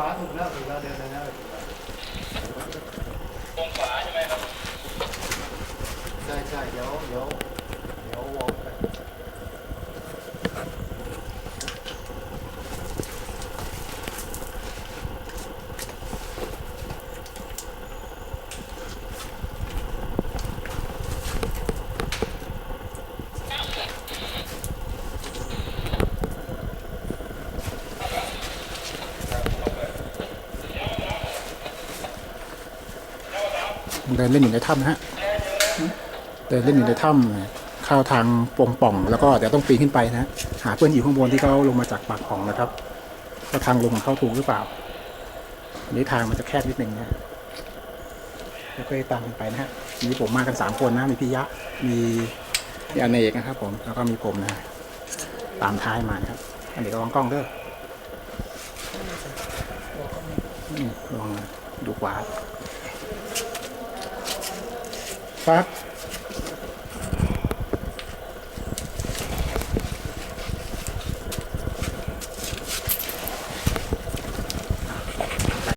วาถูกแล้วถูกแล้วเดินไปแล้วถูกแล้วตรงขวาใช่ไหมครับ ใช่ใช่เดี๋ยวเดี๋ยว เดินเล่นอยู่ในถ้ำนะฮะเดินเล่นอยู่ในถ้ำเข้าทางปงป่อง แล้วก็เดี๋ยวต้องปีนขึ้นไปนะฮะหาเพื่อนอยู่ข้างบนที่เขาลงมาจากปากป่องนะครับว่าทางลงของเขาถูกหรือเปล่าอันนี้ทางมันจะแคบนิดนึงนะฮะแล้วก็ตามกันไปนะฮะมีผมมากันสามคนนะมีพี่ยะมีพี่อเนกนะครับ ผมแล้วก็มีผมนะตามท้ายมานะครับ อันนี้ก็วางกล้องเด้อลองดูขวา fato